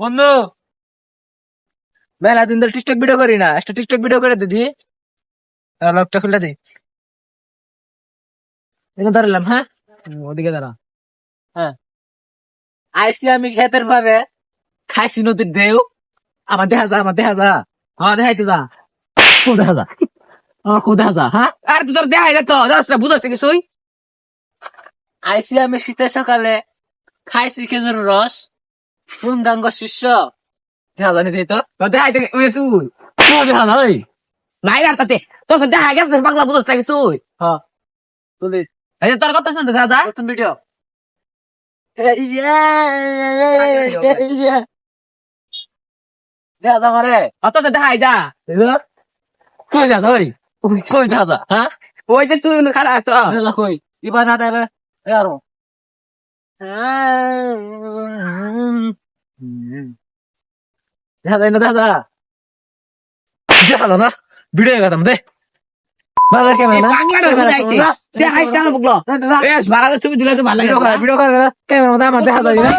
বন্ধু। মেলা দিন ধরে টিকটক ভিডিও করি না। একটা টিকটক ভিডিও করে দিদি লকটা খুলে দি। এখানে দাঁড়ালাম হ্যাঁ? ওদিকে দাঁড়া। হ্যাঁ। আইসি আমি খেতের পারে খাইছি নদীর ঢেউ। আমার দেখা যা, আমার দেখা যা। আমার দেখাইতে যা। কোন দেখা যা। আমার কোন দেখা যা হ্যাঁ? আর, তুই তোর দেখাই তো। দশটা বুঝাচ্ছে কিছুই। আইসি আমি শীতের সকালে খাইছি খেজুর রস। পূর্ণাঙ্গ শিষ্য দেখা জানি তো ওই তুই তুই। দেখা না ওই নাই। আর তাতে তোর দেখা গেছে বাংলা বুঝাস নাকি তুই? হ্যাঁ তুই এই যে তোর কথা শুনতে দাদা। নতুন ভিডিও। দেখা যা মারে। অত দেখাই যা। কই যা ওই? কই দেখা যা? হ্যাঁ? ওই যে তুই খারাপ তো। কই? ইবা না দেবে আরও। দেখা যায় না দাদা দেখা না ভিডিও গেলাম দে ভালো ক্যামেরা করে ভিডিও করে ক্যামেরা আমার দেখা যায় না